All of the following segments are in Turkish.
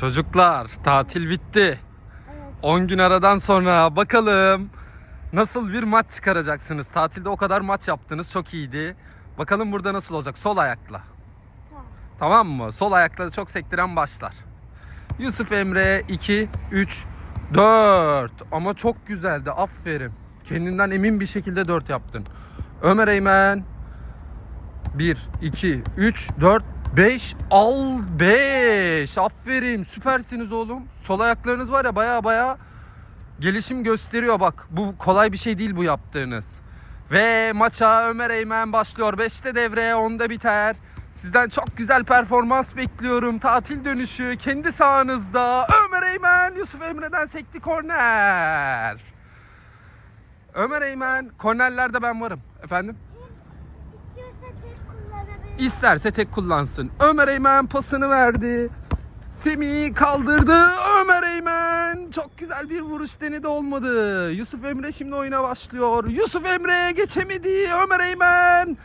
Çocuklar tatil bitti. 10 gün aradan sonra bakalım nasıl bir maç çıkaracaksınız. Tatilde o kadar maç yaptınız çok iyiydi. Bakalım burada nasıl olacak sol ayakla. Tamam. Tamam mı? Sol ayakla çok sektiren başlar. Yusuf Emre 2, 3, 4. Ama çok güzeldi. Aferin. Kendinden emin bir şekilde 4 yaptın. Ömer Eymen 1, 2, 3, 4, 5. Al 5. Aferin. Süpersiniz oğlum. Sol ayaklarınız var ya baya baya gelişim gösteriyor bak. Bu kolay bir şey değil bu yaptığınız. Ve maça Ömer Eymen başlıyor. 5'te devre 10'da biter. Sizden çok güzel performans bekliyorum. Tatil dönüşü kendi sahanızda. Ömer Eymen Yusuf Emre'den sekti korner. Ömer Eymen kornerlerde ben varım. Efendim? İsterse tek kullansın. Ömer Eymen pasını verdi. Semih'i kaldırdı. Ömer Eymen çok güzel bir vuruş denedi olmadı. Yusuf Emre şimdi oyuna başlıyor. Yusuf Emre geçemedi. Ömer Eymen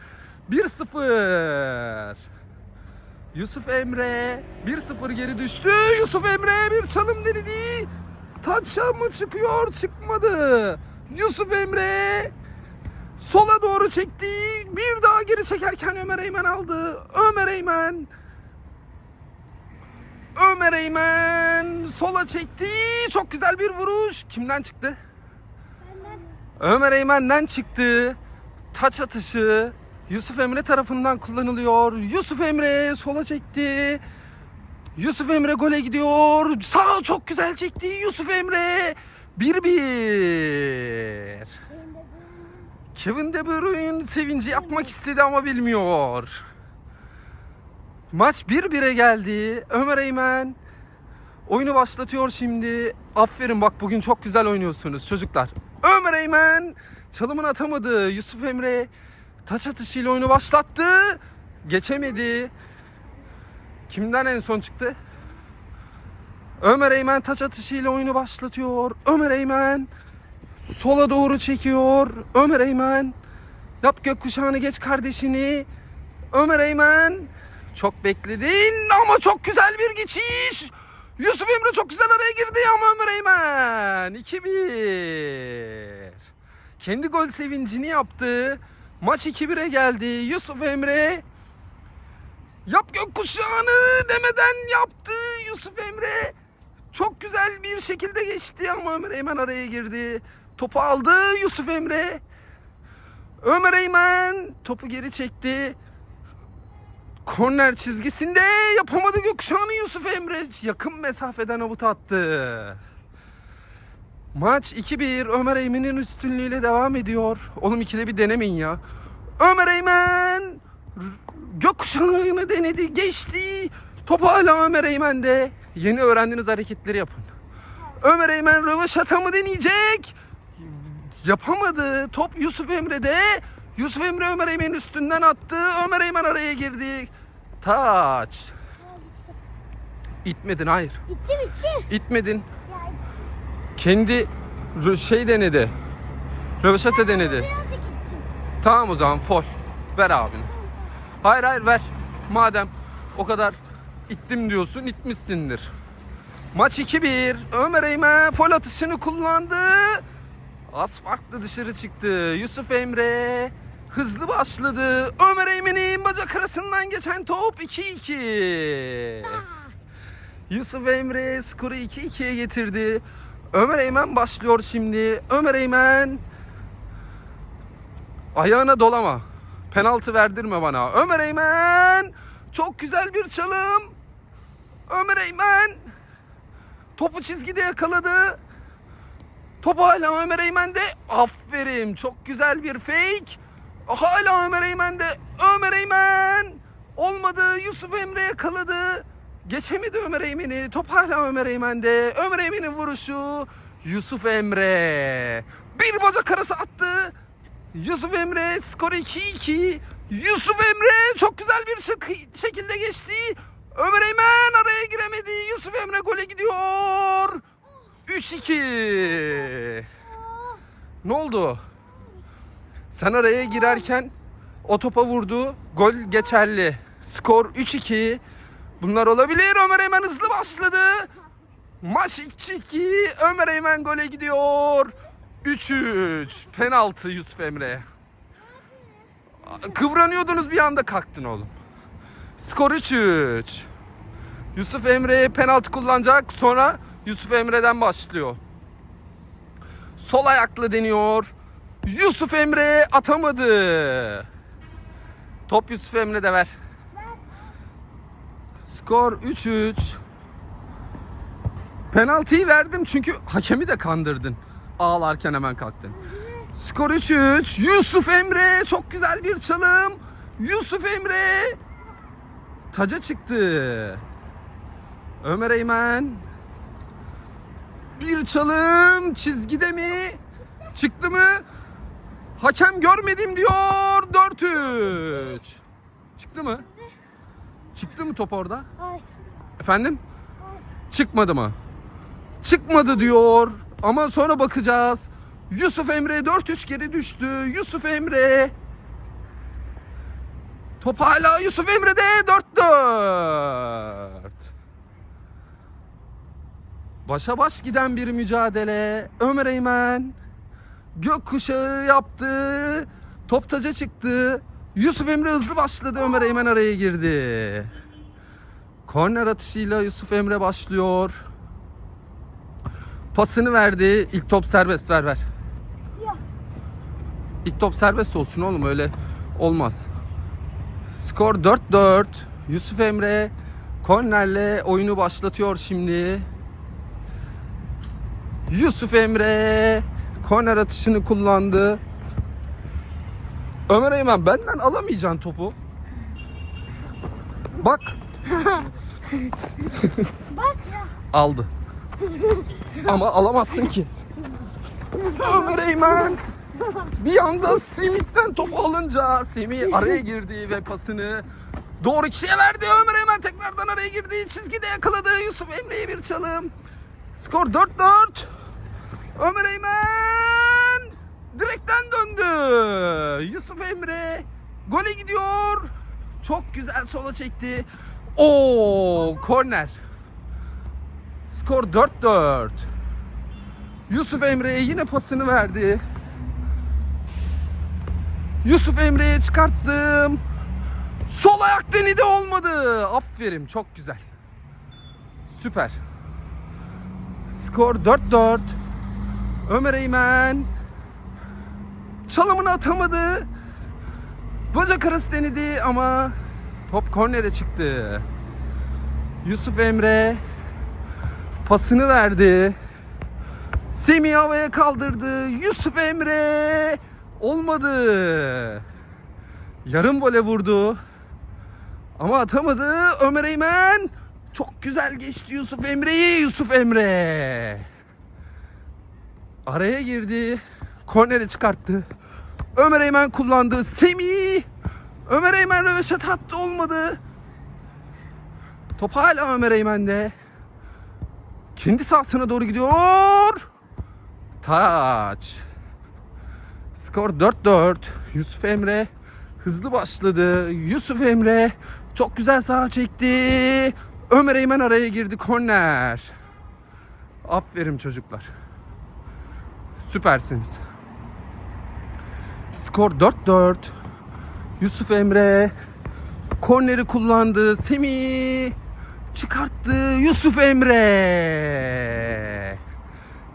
1-0. Yusuf Emre 1-0 geri düştü. Yusuf Emre bir çalım denedi. Taça mı çıkıyor? Çıkmadı. Yusuf Emre Sola doğru çekti. Bir daha geri çekerken Ömer Eymen aldı. Ömer Eymen. Ömer Eymen sola çekti. Çok güzel bir vuruş. Kimden çıktı? Benden Ömer Eymen'den çıktı. Taç atışı Yusuf Emre tarafından kullanılıyor. Yusuf Emre sola çekti. Yusuf Emre gole gidiyor. Sağ çok güzel çekti. Yusuf Emre 1-1. Kevin De Bruyne sevinci yapmak istedi ama bilmiyor. Maç 1-1'e geldi. Ömer Eymen oyunu başlatıyor şimdi. Aferin bak bugün çok güzel oynuyorsunuz çocuklar. Ömer Eymen çalımını atamadı. Yusuf Emre taç atışıyla oyunu başlattı. Geçemedi. Kimden en son çıktı? Ömer Eymen taç atışıyla oyunu başlatıyor. Ömer Eymen Sola doğru çekiyor. Ömer Eymen. Yap gökkuşağını geç kardeşini. Ömer Eymen. Çok bekledin ama çok güzel bir geçiş. Yusuf Emre çok güzel araya girdi ama Ömer Eymen. 2-1. Kendi gol sevincini yaptı. Maç 2-1'e geldi. Yusuf Emre. Yap gökkuşağını demeden yaptı Yusuf Emre. Çok güzel bir şekilde geçti ama Ömer Eymen araya girdi. Topu aldı Yusuf Emre. Ömer Eymen topu geri çekti. Korner çizgisinde yapamadı gökkuşağını Yusuf Emre. Yakın mesafeden avut attı. Maç 2-1 Ömer Eymen'in üstünlüğüyle devam ediyor. Oğlum ikide bir denemeyin ya. Ömer Eymen gökkuşağını denedi, geçti. Top hala Ömer Eymen'de. Yeni öğrendiğiniz hareketleri yapın. Ömer Eymen röveşata mı deneyecek? Yapamadı. Top Yusuf Emre'de. Yusuf Emre Ömer Eymen'in üstünden attı. Ömer Eymen araya girdi. Taç. İtmedin hayır. Bitti bitti. İtmedin. Ya Kendi şey denedi. Röveşata denedi. birazcık gittim. Tamam o zaman fol. Ver abine. Hayır hayır ver. Madem o kadar ittim diyorsun itmişsindir. Maç 2-1. Ömer Eymen fol atışını kullandı. Az farklı dışarı çıktı. Yusuf Emre hızlı başladı. Ömer Eymen'in bacak arasından geçen top 2-2. Yusuf Emre skoru 2-2'ye getirdi. Ömer Eymen başlıyor şimdi. Ömer Eymen Ayağına dolama. Penaltı verdirme bana. Ömer Eymen. Çok güzel bir çalım. Ömer Eymen. Topu çizgide yakaladı. Topu hala Ömer Eymen'de. Aferin. Çok güzel bir fake. Hala Ömer Eymen'de. Ömer Eymen. Olmadı. Yusuf Emre yakaladı. Geçemedi Ömer Eymen'i. Top hala Ömer Eymen'de. Ömer Eymen'in vuruşu. Yusuf Emre. Bir bacak arası attı. Yusuf Emre skoru 2-2. Yusuf Emre çok güzel bir şek- şekilde geçti. Ömer Eymen araya giremedi. Yusuf Emre gole gidiyor. 3-2. Ne oldu? Sen araya girerken o topa vurdu. Gol geçerli. Skor 3-2. Bunlar olabilir. Ömer Eymen hızlı başladı. Maç 2-2. Ömer Eymen gole gidiyor. 3-3. Penaltı Yusuf Emre. Kıvranıyordunuz bir anda kalktın oğlum. Skor 3-3. Yusuf Emre penaltı kullanacak. Sonra Yusuf Emre'den başlıyor. Sol ayakla deniyor. Yusuf Emre atamadı. Top Yusuf Emre'de ver. Skor 3-3. Penaltıyı verdim çünkü hakemi de kandırdın. Ağlarken hemen kalktın. Skor 3-3. Yusuf Emre çok güzel bir çalım. Yusuf Emre taca çıktı. Ömer Eymen bir çalım çizgide mi? Çıktı mı? Hakem görmedim diyor. 4-3. Çıktı mı? Çıktı mı top orada? Ay. Efendim? Çıkmadı mı? Çıkmadı diyor. Ama sonra bakacağız. Yusuf Emre 4-3 geri düştü. Yusuf Emre. Top hala Yusuf Emre'de 4-4. Başa baş giden bir mücadele. Ömer Eymen gökkuşağı yaptı. Top taca çıktı. Yusuf Emre hızlı başladı. Ömer Eymen araya girdi. Korner atışıyla Yusuf Emre başlıyor. Pasını verdi. İlk top serbest ver ver. İlk top serbest olsun oğlum öyle olmaz. Skor 4-4. Yusuf Emre kornerle oyunu başlatıyor şimdi. Yusuf Emre korner atışını kullandı. Ömer Eymen benden alamayacaksın topu. Bak Bak ya. aldı. Ama alamazsın ki. Ömer Eymen bir anda Semih'ten topu alınca Semih araya girdi ve pasını doğru kişiye verdi. Ömer Eymen tekrardan araya girdi. Çizgide yakaladı. Yusuf Emre'ye bir çalım. Skor 4-4. Ömer Eymen direkten döndü. Yusuf Emre gole gidiyor. Çok güzel sola çekti. Oo, korner. Skor 4-4. Yusuf Emre'ye yine pasını verdi. Yusuf Emre'ye çıkarttım. Sol ayak denedi olmadı. Aferin çok güzel. Süper. Skor 4-4. Ömer Eymen çalımını atamadı. Bacak arası denedi ama top kornere çıktı. Yusuf Emre pasını verdi. Semih havaya kaldırdı. Yusuf Emre olmadı. Yarım vole vurdu. Ama atamadı. Ömer Eymen çok güzel geçti Yusuf Emre'yi. Yusuf Emre araya girdi. Kornere çıkarttı. Ömer Eymen kullandı. Semih Ömer Eymen röveşat attı olmadı. Top hala Ömer Eymen'de. Kendi sahasına doğru gidiyor. Taç. Skor 4-4. Yusuf Emre hızlı başladı. Yusuf Emre çok güzel sağa çekti. Ömer Eymen araya girdi. Korner. Aferin çocuklar. Süpersiniz. Skor 4-4. Yusuf Emre korneri kullandı. Semih çıkarttı. Yusuf Emre.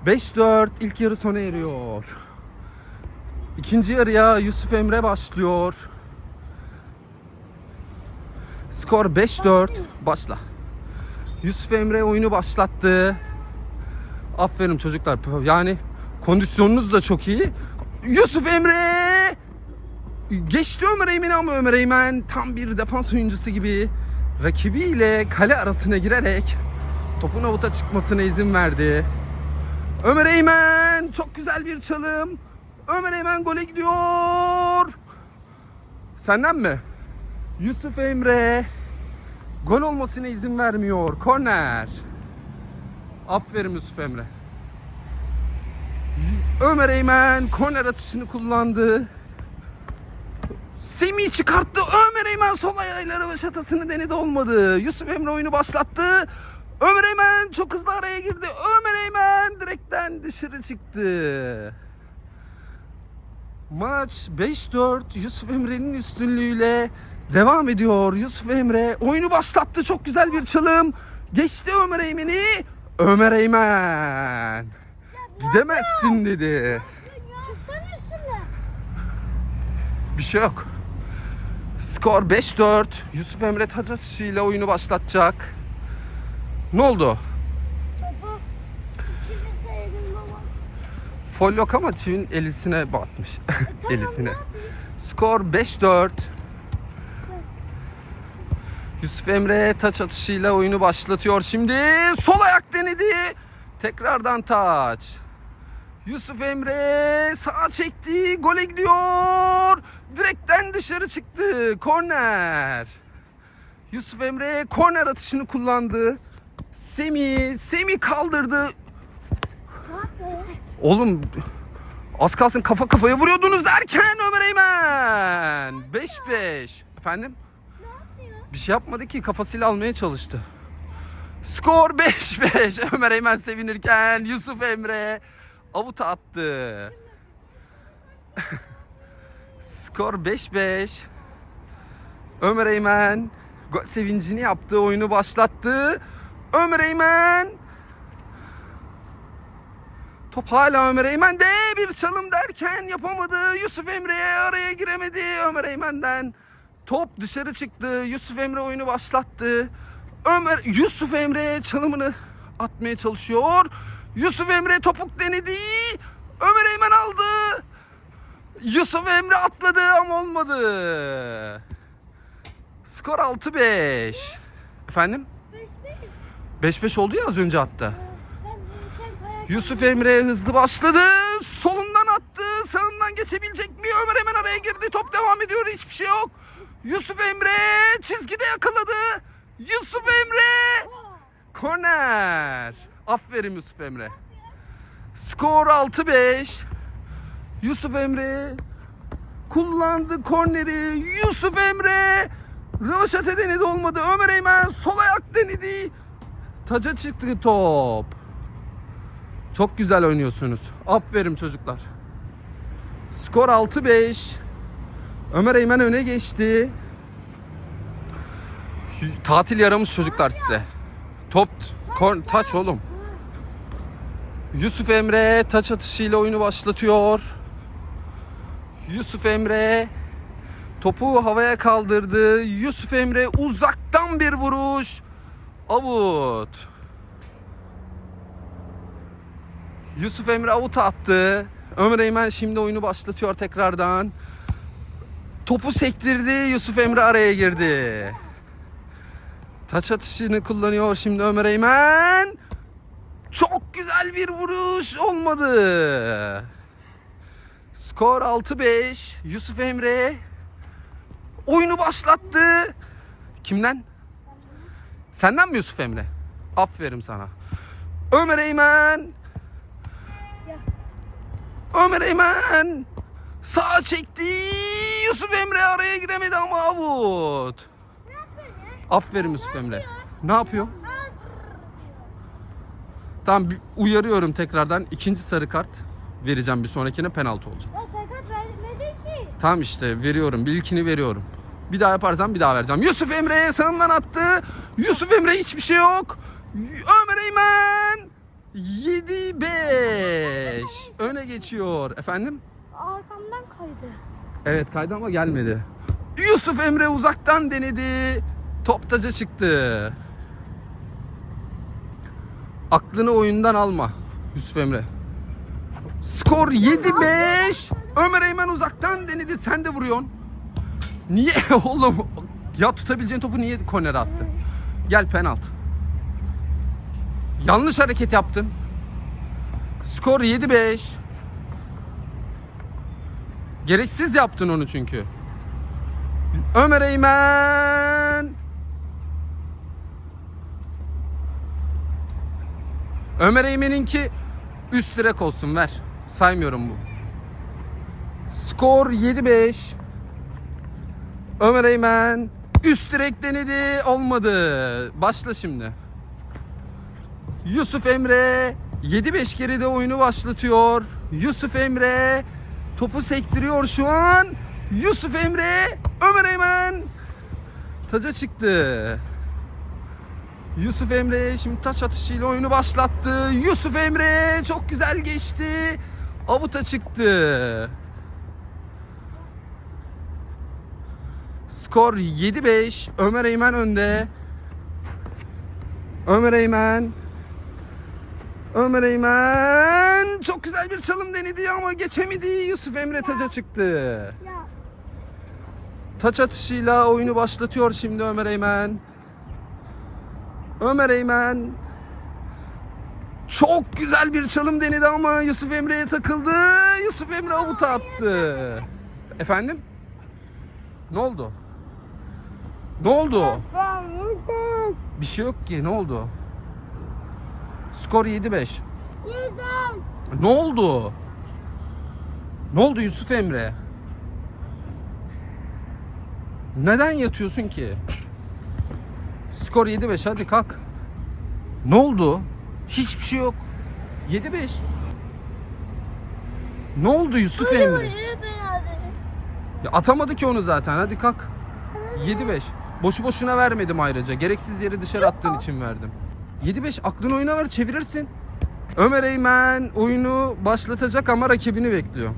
5-4 ilk yarı sona eriyor. İkinci yarıya Yusuf Emre başlıyor. Skor 5-4. Başla. Yusuf Emre oyunu başlattı. Aferin çocuklar. Yani kondisyonunuz da çok iyi. Yusuf Emre geçti Ömer Eymen'i ama Ömer Eymen tam bir defans oyuncusu gibi rakibiyle kale arasına girerek topun avuta çıkmasına izin verdi. Ömer Eymen çok güzel bir çalım. Ömer Eymen gole gidiyor. Senden mi? Yusuf Emre gol olmasına izin vermiyor. Korner. Aferin Yusuf Emre. Ömer Eymen korner atışını kullandı. Semih çıkarttı. Ömer Eymen sol ayağıyla rövaşatasını denedi olmadı. Yusuf Emre oyunu başlattı. Ömer Eymen çok hızlı araya girdi. Ömer Eymen direkten dışarı çıktı. Maç 5-4 Yusuf Emre'nin üstünlüğüyle devam ediyor. Yusuf Emre oyunu başlattı. Çok güzel bir çalım. Geçti Ömer Eymen'i. Ömer Eymen. Gidemezsin dedi. Çıksana üstüne. Bir şey yok. Skor 5-4. Yusuf Emre taç atışıyla oyunu başlatacak. Ne oldu? Baba. Baba. Fol yok ama çivin elisine batmış. elisine. ne yapayım? Skor 5-4. Yusuf Emre taç atışıyla oyunu başlatıyor. Şimdi sol ayak denedi. Tekrardan taç. Yusuf Emre sağa çekti. Gole gidiyor. Direkten dışarı çıktı. Korner. Yusuf Emre korner atışını kullandı. Semi, Semi kaldırdı. Oğlum az kalsın kafa kafaya vuruyordunuz derken Ömer Eymen. 5-5. Efendim? Bir şey yapmadı ki kafasıyla almaya çalıştı. Skor 5-5. Ömer Eymen sevinirken Yusuf Emre avuta attı. Skor 5-5. Ömer Eymen gol sevincini yaptı, oyunu başlattı. Ömer Eymen Top hala Ömer Eymen'de bir çalım derken yapamadı. Yusuf Emre'ye araya giremedi Ömer Eymen'den. Top dışarı çıktı. Yusuf Emre oyunu başlattı. Ömer Yusuf Emre çalımını atmaya çalışıyor. Yusuf Emre topuk denedi. Ömer Eymen aldı. Yusuf Emre atladı ama olmadı. Skor 6-5. Efendim? 5-5. 5-5 oldu ya az önce attı. Yusuf Emre hızlı başladı. Solundan attı. Sağından geçebilecek mi? Ömer hemen araya girdi. Top devam ediyor. Hiçbir şey yok. Yusuf Emre çizgide yakaladı. Yusuf Emre korner. Aferin Yusuf Emre. Skor 6-5. Yusuf Emre kullandı korneri. Yusuf Emre rövaşata denedi olmadı. Ömer Eymen sol ayak denedi. Taca çıktı top. Çok güzel oynuyorsunuz. Aferin çocuklar. Skor 6-5. Ömer Eymen öne geçti. Tatil yaramış çocuklar size. Top, korn, taç oğlum. Yusuf Emre taç atışıyla oyunu başlatıyor. Yusuf Emre topu havaya kaldırdı. Yusuf Emre uzaktan bir vuruş. Avut. Yusuf Emre avut attı. Ömer Eymen şimdi oyunu başlatıyor tekrardan. Topu sektirdi. Yusuf Emre araya girdi. Taç atışını kullanıyor şimdi Ömer Eymen. Çok güzel bir vuruş olmadı. Skor 6-5. Yusuf Emre oyunu başlattı. Kimden? Senden mi Yusuf Emre? Aferin sana. Ömer Eymen. Ömer Eymen. Sağa çekti. Yusuf Emre araya giremedi ama avut. Aferin Yusuf Emre. Ne yapıyor? Tamam uyarıyorum tekrardan. İkinci sarı kart vereceğim bir sonrakine penaltı olacak. Ya sakat vermedi ki. Tamam işte veriyorum. Bir ilkini veriyorum. Bir daha yaparsam bir daha vereceğim. Yusuf Emre'ye sağından attı. Yusuf Emre hiçbir şey yok. Ömer Eymen 7-5 öne geçiyor. Efendim? Arkamdan kaydı. Evet kaydı ama gelmedi. Yusuf Emre uzaktan denedi. Top taca çıktı. Aklını oyundan alma Yusuf Emre. Skor 7-5. Ömer Eymen uzaktan denedi. Sen de vuruyorsun. Niye oğlum? Ya tutabileceğin topu niye kornere attın? Gel penaltı. Yanlış hareket yaptın. Skor 7-5. Gereksiz yaptın onu çünkü. Ömer Eymen. Ömer Eymen'inki üst direk olsun ver. Saymıyorum bu. Skor 7-5. Ömer Eymen üst direk denedi olmadı. Başla şimdi. Yusuf Emre 7-5 geride oyunu başlatıyor. Yusuf Emre topu sektiriyor şu an. Yusuf Emre Ömer Eymen taca çıktı. Yusuf Emre şimdi taç atışıyla oyunu başlattı. Yusuf Emre çok güzel geçti. Avuta çıktı. Skor 7-5. Ömer Eymen önde. Ömer Eymen. Ömer Eymen çok güzel bir çalım denedi ama geçemedi. Yusuf Emre taca çıktı. Taç atışıyla oyunu başlatıyor şimdi Ömer Eymen. Ömer Eymen çok güzel bir çalım denedi ama Yusuf Emre'ye takıldı. Yusuf Emre avuta attı. Efendim? Ne oldu? Ne oldu? Bir şey yok ki. Ne oldu? Skor 7-5. Yedim. Ne oldu? Ne oldu Yusuf Emre? Neden yatıyorsun ki? Skor 7-5 hadi kalk. Ne oldu? Hiçbir şey yok. 7-5. Ne oldu Yusuf Emre? Ya atamadı ki onu zaten. Hadi kalk. 7-5. Boşu boşuna vermedim ayrıca. Gereksiz yeri dışarı attığın için verdim. 7-5 aklın oyuna ver çevirirsin. Ömer Eymen oyunu başlatacak ama rakibini bekliyor.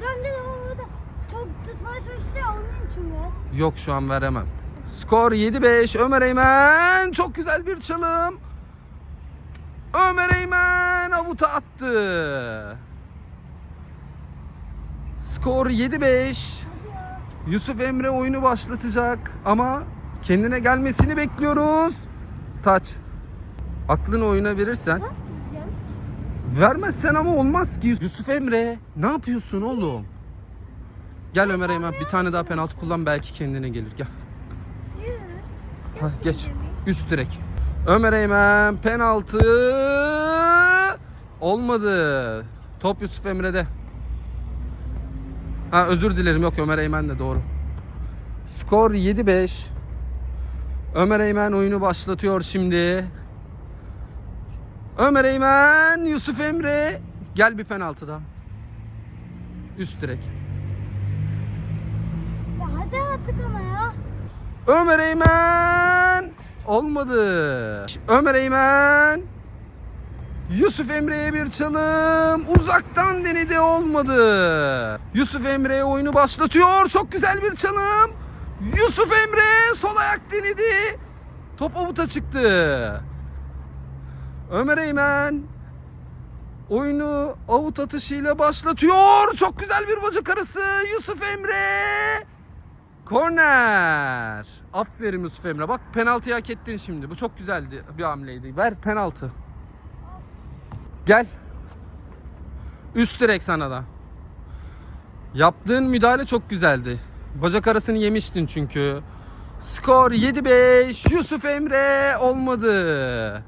Can de orada çok tutmaya çalıştı onun için ver. Yok şu an veremem. Skor 7-5. Ömer Eymen çok güzel bir çalım. Ömer Eymen avuta attı. Skor 7-5. Yusuf Emre oyunu başlatacak ama kendine gelmesini bekliyoruz. Taç. Aklını oyuna verirsen. Vermezsen ama olmaz ki. Yusuf Emre ne yapıyorsun oğlum? Gel Ömer Eymen bir tane daha penaltı kullan belki kendine gelir gel. Hah, geç. Üst direk. Ömer Eymen penaltı olmadı. Top Yusuf Emre'de. Ha özür dilerim yok Ömer Eymen de doğru. Skor 7-5. Ömer Eymen oyunu başlatıyor şimdi. Ömer Eymen, Yusuf Emre. Gel bir penaltı daha. Üst direk. Hadi artık ama ya. Ömer Eymen olmadı. Ömer Eymen Yusuf Emre'ye bir çalım uzaktan denedi olmadı. Yusuf Emre oyunu başlatıyor. Çok güzel bir çalım. Yusuf Emre sol ayak denedi. Top avuta çıktı. Ömer Eymen oyunu avut atışıyla başlatıyor. Çok güzel bir bacak arası. Yusuf Emre Korner. Aferin Yusuf Emre. Bak penaltıyı hak ettin şimdi. Bu çok güzeldi bir hamleydi. Ver penaltı. Gel. Üst direk sana da. Yaptığın müdahale çok güzeldi. Bacak arasını yemiştin çünkü. Skor 7-5. Yusuf Emre olmadı.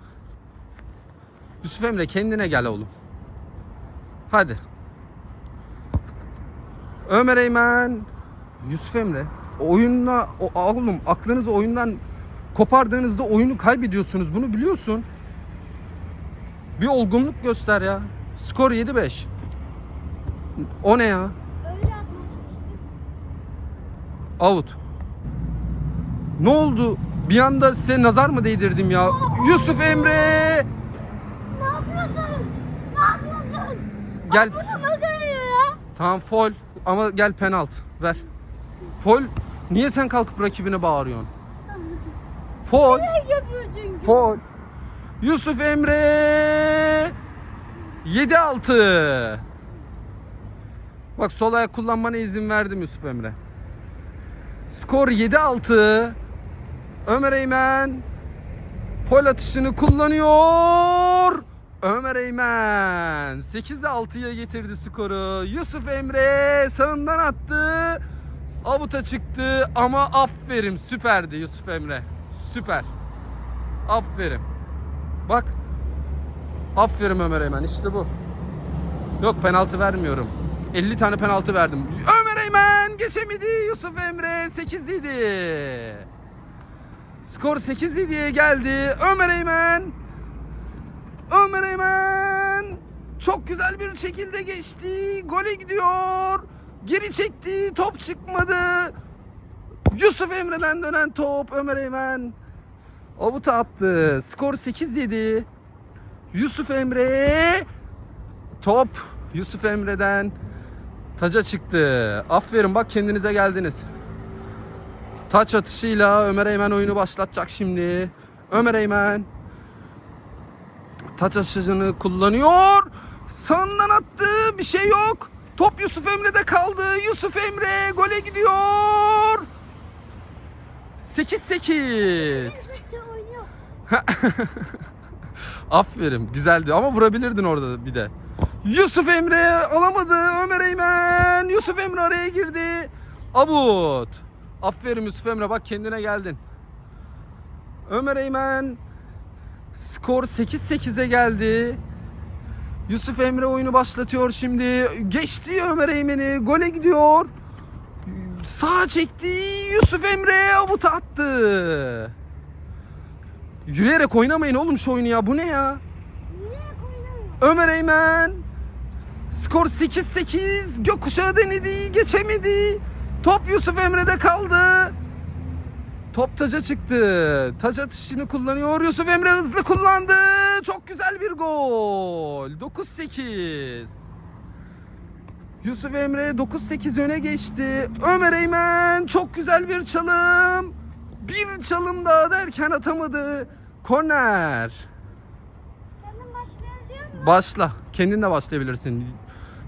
Yusuf Emre kendine gel oğlum. Hadi. Ömer Eymen. Yusuf Emre. Oyunla o, oğlum aklınızı oyundan kopardığınızda oyunu kaybediyorsunuz. Bunu biliyorsun. Bir olgunluk göster ya. Skor 7-5. O ne ya? Out. Ne oldu? Bir anda size nazar mı değdirdim ya? Yusuf Emre! Ne yapıyorsun? Ne yapıyorsun? Gel. Tamam foul ama gel penalt. Ver. Foul. Niye sen kalkıp rakibine bağırıyorsun? Foul. Ne yapıyor çünkü? Foul. Yusuf Emre 7-6. Bak sol ayak kullanmana izin verdim Yusuf Emre. Skor 7-6. Ömer Eymen foul atışını kullanıyor. Ömer Eymen 8-6'ya getirdi skoru. Yusuf Emre sağından attı. Avuta çıktı ama aferin süperdi Yusuf Emre. Süper. Aferin. Bak. Aferin Ömer Eymen işte bu. Yok penaltı vermiyorum. 50 tane penaltı verdim. Ömer Eymen geçemedi. Yusuf Emre 8-7. Skor 8-7'ye geldi. Ömer Eymen. Ömer Eymen. Çok güzel bir şekilde geçti. Gole gidiyor. Geri çekti. Top çıkmadı. Yusuf Emre'den dönen top Ömer Eymen. Avuta attı. Skor 8-7. Yusuf Emre. Top Yusuf Emre'den taca çıktı. Aferin bak kendinize geldiniz. Taç atışıyla Ömer Eymen oyunu başlatacak şimdi. Ömer Eymen taç atışını kullanıyor. Sağından attı. Bir şey yok. Top Yusuf Emre'de kaldı. Yusuf Emre gole gidiyor. 8-8. Oynuyor. Aferin güzeldi ama vurabilirdin orada bir de. Yusuf Emre alamadı. Ömer Eymen. Yusuf Emre araya girdi. Abut. Aferin Yusuf Emre bak kendine geldin. Ömer Eymen. Skor 8-8'e geldi. Yusuf Emre oyunu başlatıyor şimdi. Geçti Ömer Eymen'i. Gole gidiyor. Sağa çekti. Yusuf Emre avut attı. Yürüyerek oynamayın oğlum şu oyunu ya. Bu ne ya? Ömer Eymen. Skor 8-8. Gökkuşağı denedi. Geçemedi. Top Yusuf Emre'de kaldı. Top taca çıktı. Taç atışını kullanıyor. Yusuf Emre hızlı kullandı. Çok güzel bir gol. 9-8. Yusuf Emre 9-8 öne geçti. Ömer Eymen çok güzel bir çalım. Bir çalım daha derken atamadı. Korner. Başla. Kendin de başlayabilirsin.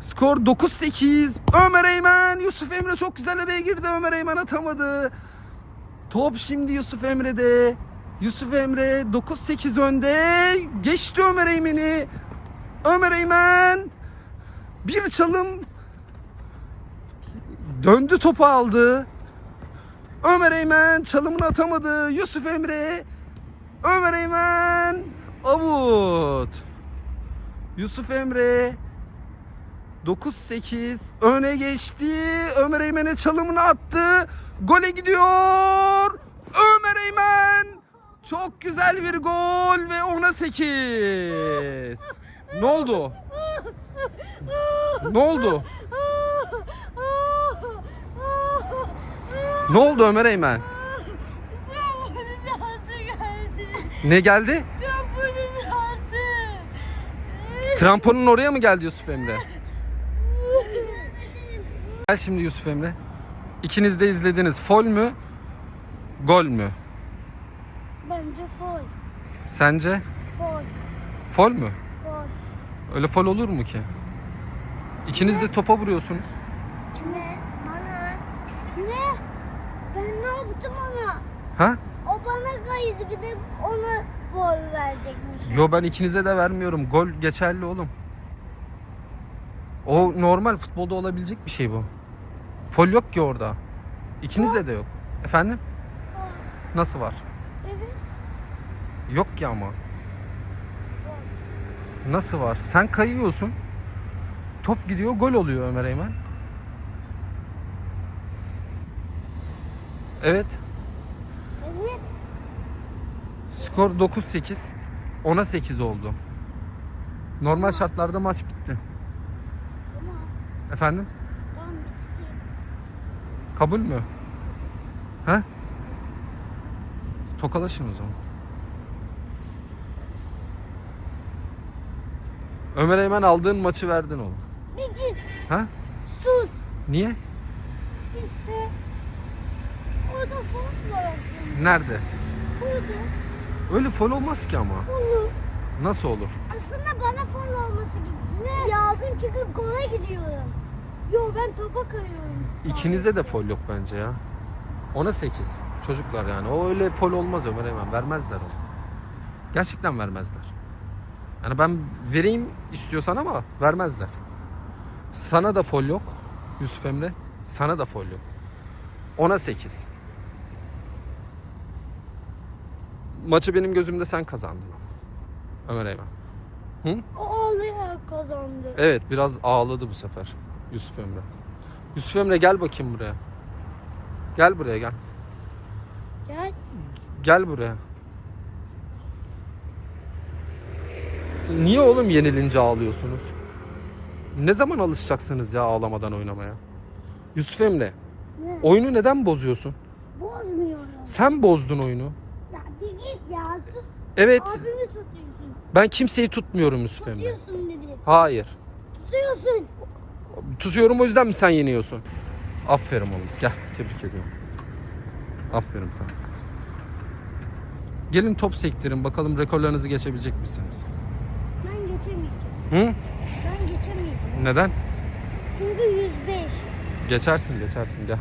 Skor 9-8. Ömer Eymen. Yusuf Emre çok güzel araya girdi. Ömer Eymen atamadı. Top şimdi Yusuf Emre'de. Yusuf Emre 9-8 önde. Geçti Ömer Eymen'i. Ömer Eymen. Bir çalım. Döndü topu aldı. Ömer Eymen çalımını atamadı. Yusuf Emre. Ömer Eymen. Avut. Yusuf Emre 9-8 öne geçti. Ömer Eymen'e çalımını attı. Gole gidiyor. Ömer Eymen çok güzel bir gol ve 10'a 8. Ne oldu? Ne oldu? Ne oldu Ömer Eymen? Ne geldi? Trambolin altı. Kramponun oraya mı geldi Yusuf Emre? Gel şimdi Yusuf Emre. İkiniz de izlediniz. Fol mü? Gol mü? Bence foul. Sence? Foul. Fol mü? Foul. Öyle fol olur mu ki? İkiniz de topa vuruyorsunuz. Kime? Bana. Ne? Ben ne yaptım ona? Ha? O bana kaydı bir de ona foul verecekmiş. Yo ben ikinize de vermiyorum. Gol geçerli oğlum. O normal futbolda olabilecek bir şey bu. Fol yok ki orada. İkinizde de yok. Efendim? Nasıl var? Evet. Yok ki ama. Nasıl var? Sen kayıyorsun. Top gidiyor, gol oluyor Ömer Eymen. Evet. Evet. Skor 9-8. 10'a 8 oldu. Normal şartlarda maç bitti. Efendim? Kabul mü? He? Tokalaşın o zaman. Ömer Eymen aldığın maçı verdin oğlum. Bir git. Ha? Sus. Niye? İşte. Orada foul var. Nerede? Burada. Öyle fol olmaz ki ama. Olur. Nasıl olur? Aslında bana foul olması gibi. Ne? Yazdım çünkü gola gidiyorum. Yo ben topa kayıyorum. İkinize de fol yok bence ya. Ona 8. Çocuklar yani. O öyle fol olmaz Ömer Eymen. Vermezler onu. Gerçekten vermezler. Yani ben vereyim istiyorsan ama vermezler. Sana da fol yok Yusuf Emre. Sana da fol yok. Ona 8. Maçı benim gözümde sen kazandın. Ömer Eymen. O ağlayarak kazandı. Evet biraz ağladı bu sefer Yusuf Emre. Yusuf Emre gel bakayım buraya. Gel buraya gel. Gel. Gel buraya. Niye oğlum yenilince ağlıyorsunuz? Ne zaman alışacaksınız ya ağlamadan oynamaya? Yusuf Emre, Ne? oyunu neden bozuyorsun? Bozmuyorum. Sen bozdun oyunu. Ya bir git ya sus. Evet, Abimi tutuyorsun. ben kimseyi tutmuyorum Yusuf Emre. Tutuyorsun dedi. Hayır. Tutuyorsun. Tutuyorum o yüzden mi sen yeniyorsun? Aferin oğlum. Gel, tebrik ediyorum. Aferin sana. Gelin top sektirin bakalım rekorlarınızı geçebilecek misiniz? Ben geçemeyeceğim. Hı? Ben geçemeyeceğim. Neden? Çünkü 105. Geçersin geçersin gel.